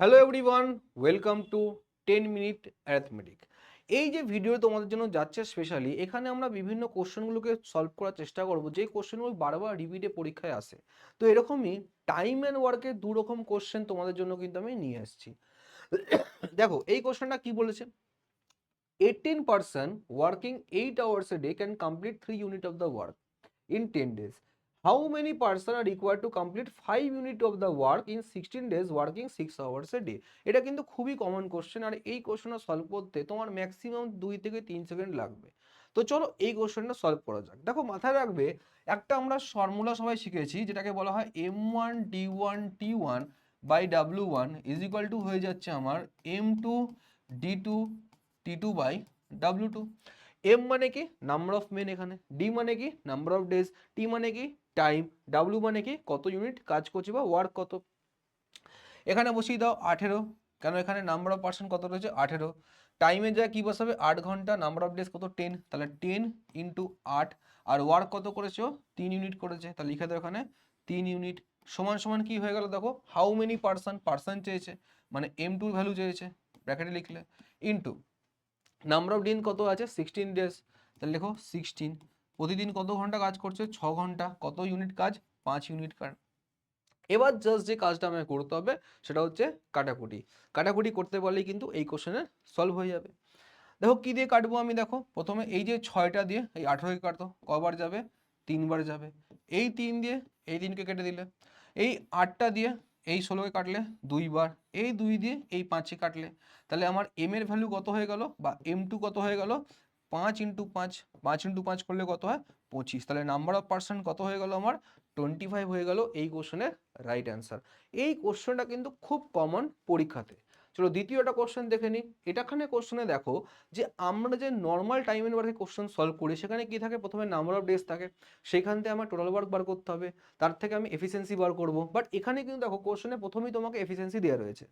Hello everyone welcome to ten minute arithmetic এই যে video তোমাদের জন্য যাচ্ছে স্পেশালি এখানে আমরা বিভিন্ন কোশ্চেনগুলোকে সলভ করার চেষ্টা করব। যে কোশ্চেনগুলো বারবার রিপিটে পরীক্ষায় আসে। তো এরকমই টাইম অ্যান্ড ওয়ার্কের দু রকম কোশ্চেন তোমাদের জন্য কিন্তু আমি নিয়ে এসেছি দেখো, এই কোশ্চেনটা কি বলেছে? Eighteen person working eight hours a day can complete three unit of the work in ten days how many person are required to complete five unit of the work in sixteen days working six hours a day এটা কিন্তু খুবই common question আর এই কোশ্চেনটা solve করতে তোমার maximum দুই থেকে তিন সেকেন্ড লাগবে। তো চলো এই কোশ্চেনটা সলভ করা যাক। দেখো মাথায় রাখবে, একটা আমরা ফর্মুলা সবাই শিখেছি যেটাকে বলা হয় M one D one T one by W one is equal to হয়ে যাচ্ছে আমার M two D two T two by W two M মানে কি? নাম্বার অফ মেন এখানে। ডি মানে কি? নাম্বার অফ ডেজ টি মানে কি? টাইম ডাব্লু মানে কি? কত ইউনিট কাজ করছে বা ওয়ার্ক কত? এখানে বসিয়ে দাও আঠেরো। কেন এখানে নাম্বার অফ পার্সন কত রয়েছে? আঠেরো। টাইমে যা কি বসাবে? আট ঘণ্টা। নাম্বার অফ ডেজ কত? টেন তাহলে টেন ইন্টু আট। আর ওয়ার্ক কত করেছ? তিন ইউনিট করেছে। তাহলে লিখে দাও এখানে তিন ইউনিট সমান সমান কি হয়ে গেল দেখো? হাউ মেনি পার্সন পার্সন চেয়েছে। মানে এম টুর ভ্যালু চেয়েছে। ব্র্যাকেটে লিখলে। ইন্টু নাম্বার অফ দিন কত আছে? সিক্সটিন ডেজ তাহলে লেখো সিক্সটিন প্রতিদিন কত ঘণ্টা কাজ করছে? ছ ঘণ্টা। কত ইউনিট কাজ? পাঁচ ইউনিট কাজ। এবার জাস্ট যে কাজটা আমাকে করতে হবে, সেটা হচ্ছে কাটাকুটি। কাটাকুটি করতে পারলেই কিন্তু এই কোশ্চেনের সলভ হয়ে যাবে। দেখো কী দিয়ে কাটবো আমি? দেখো, প্রথমে এই যে ছয়টা দিয়ে, এই আঠেরোকে কাটতো, কবার যাবে? তিনবার যাবে। এই তিন দিয়ে, এই তিনকে কেটে দিলে। এই আটটা দিয়ে, এই ষোলোকে কাটলে দুইবার। এই দুই দিয়ে, এই পাঁচে কাটলে। তাহলে আমার এম এর ভ্যালু কত হয়ে গেল? বা এম টু কত হয়ে গেল? পাঁচ ইন্টু পাঁচ পাঁচ ইন্টু পাঁচ করলে কত হয়? পঁচিশ। তাহলে নাম্বার অফ পার্সেন্ট কত হয়ে গেল আমার? টোয়েন্টি ফাইভ হয়ে গেল এই কোশ্চেনের রাইট অ্যান্সার এই কোশ্চেনটা কিন্তু খুব কমন পরীক্ষাতে। চলো দ্বিতীয়টা কোশ্চেন দেখে নিই এটাখানে কোশ্চেনে দেখো যে, আমরা যে normal time and question solve করি, সেখানে কি থাকে? প্রথমে নাম্বার অফ ডেজ থাকে। সেখান থেকে আমার টোটাল ওয়ার্ক বার করতে হবে। তার থেকে আমি এফিসিয়েন্সি বার করব। বাট এখানে কিন্তু দেখো কোশ্চেনে প্রথমেই তোমাকে এফিসিয়েন্সি দেওয়া রয়েছে।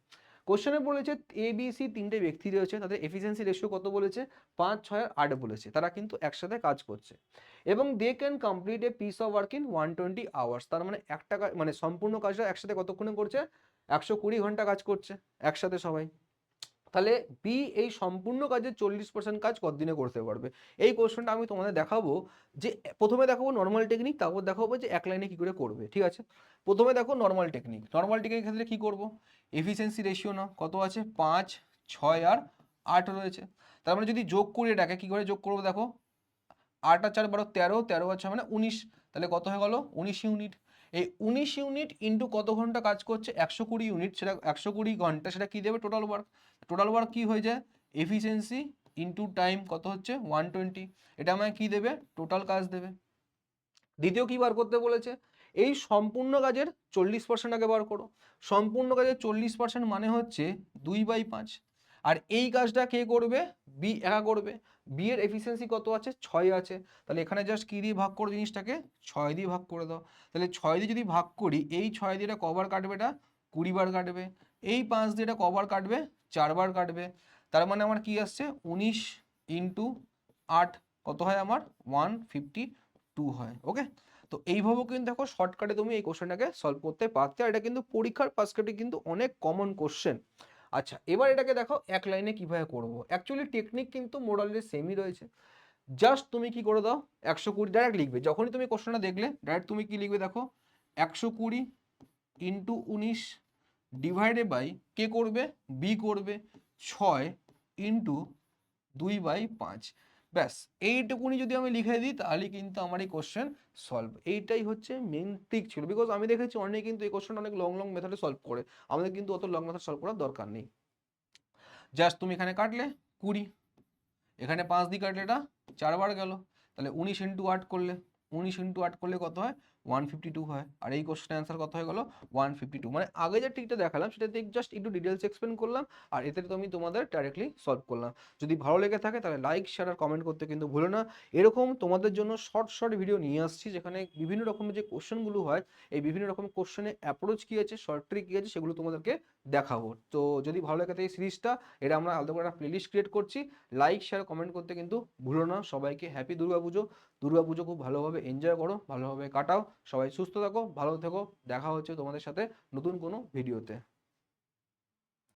কোশ্চেনে বলেছে এ বি তিনটে ব্যক্তি রয়েছে। তাদের এফিসিয়েন্সি রেশিও কত বলেছে? পাঁচ, ছয় আর আট বলেছে। তারা কিন্তু একসাথে কাজ করছে। এবং they can complete a piece of work in one twenty hours তার মানে একটা মানে সম্পূর্ণ কাজটা একসাথে কতক্ষণে করছে? একশো কুড়ি ঘণ্টা কাজ করছে একসাথে সবাই। তাহলে বি এই সম্পূর্ণ কাজের চল্লিশ পার্সেন্ট কাজ কতদিনে করতে পারবে? এই কোশ্চেনটা আমি তোমাদের দেখাবো যে, প্রথমে দেখাবো নর্মাল টেকনিক তারপর দেখাবো যে এক লাইনে কী করে করবে, ঠিক আছে? প্রথমে দেখো নর্মাল টেকনিক নর্মাল টেকনিক ক্ষেত্রে কী করব? এফিসিয়েন্সি রেশিও না কত আছে? পাঁচ, ছয় আর আট রয়েছে। তার মানে যদি যোগ করি এটাকে, কী করে যোগ করব দেখো? আট আর চার বারো তেরো তেরো আর ছয় মানে উনিশ, তাহলে কত হয়ে গেলো? উনিশ ইউনিট। এই উনিশ ইউনিট ইন্টু কত ঘণ্টা কাজ করছে? একশো কুড়ি ইউনিট সেটা একশো কুড়ি ঘণ্টা, সেটা কী দেবে টোটাল ওয়ার্ক টোটাল ওয়ার্ক কী হয়ে যায়? এফিসিয়েন্সি ইন্টু টাইম কত হচ্ছে? ওয়ান টোয়েন্টি এটা আমায় কী দেবে? টোটাল কাজ দেবে। দ্বিতীয় কী বার করতে বলেছে? এই সম্পূর্ণ কাজের চল্লিশ পার্সেন্ট আগে বার করো। সম্পূর্ণ কাজের চল্লিশ পার্সেন্ট মানে হচ্ছে দুই বাই পাঁচ। আর এই কাজটা কে করবে? বি একা করবে। বি এর এফিসিয়েন্সি কত আছে? ছয় আছে। তাহলে এখানে জাস্ট কী দিয়ে ভাগ করো জিনিসটাকে? ছয় দিয়ে ভাগ করে দাও। তাহলে ছয় দিয়ে যদি ভাগ করি, এই ছয় দিয়ে এটা কবার কাটবে এটা? কুড়ি বার কাটবে। এই পাঁচ দিয়ে এটা কবার কাটবে? চারবার কাটবে। তার মানে আমার কি আসছে? উনিশ ইন্টু আট। কত হয় আমার? ওয়ান ফিফটি টু হয়। ওকে? তো এইভাবেও কিন্তু দেখো শর্টকাটে তুমি এই কোশ্চেনটাকে সলভ করতে পারতে। আর এটা কিন্তু পরীক্ষার পাশকাটে কিন্তু অনেক কমন কোশ্চেন আচ্ছা এবার এটাকে দেখো এক লাইনে কীভাবে করব। অ্যাকচুয়ালি টেকনিক কিন্তু মোরালি সেমই রয়েছে। জাস্ট তুমি কি করে দাও, একশো কুড়ি ডাইরেক্ট লিখবে। যখনই তুমি কোশ্চেনটা দেখলে ডাইরেক্ট তুমি কি লিখবে দেখো? একশো কুড়ি ইন্টু উনিশ ডিভাইডেড বাই কে করবে? বি করবে। ছয় ইন্টু দুই বাই পাঁচ। ব্যাস, এইটুকুনি যদি আমি লিখে দিই তাহলে কিন্তু আমার এই কোশ্চেন সলভ এইটাই হচ্ছে মেন ট্রিক ছিল। বিকজ আমি দেখেছি অনেকে কিন্তু এই কোশ্চেনটা অনেক লং লং মেথডে সলভ করে। আমাদের কিন্তু অত লং মেথড সলভ করার দরকার নেই। জাস্ট তুমি এখানে কাটলে কুড়ি। এখানে পাঁচ দিয়ে কাটলে এটা চারবার গেল। তাহলে উনিশ ইন্টু আট করলে উনিশ ইন্টু আট করলে কত হয়? ওয়ান ফিফটি টু হয়। আর এই কোশ্চেন অ্যান্সার কত হয়ে গেল? ওয়ান ফিফটি টু মানে আগে যে ট্রিকটা দেখালাম সেটাতে জাস্ট একটু ডিটেলস এক্সপ্লেন করলাম, আর এতে তো আমি তোমাদের ডাইরেক্টলি সলভ করলাম। যদি ভালো লেগে থাকে, তাহলে লাইক শেয়ার আর কমেন্ট করতে কিন্তু ভুলো না। এরকম তোমাদের জন্য শর্ট শর্ট ভিডিও নিয়ে আসছি, যেখানে বিভিন্ন রকমের যে কোশ্চেনগুলো হয়, এই বিভিন্ন রকম কোশ্চেনের অ্যাপ্রোচ কী আছে শর্ট ট্রিক কী আছে, সেগুলো তোমাদেরকে দেখাবো। তো যদি ভালো লেগে থাকে এই সিরিজটা এটা আমরা আলাদা করে একটা প্লেলিস্ট ক্রিয়েট করছি। লাইক শেয়ার কমেন্ট করতে কিন্তু ভুলো না। সবাইকে হ্যাপি দুর্গাপুজো। দুর্গাপুজো খুব ভালোভাবে এনজয় করো, ভালোভাবে কাটাও। সবাই সুস্থ থাকো, ভালো থেকো। দেখা হচ্ছে তোমাদের সাথে নতুন কোনো ভিডিওতে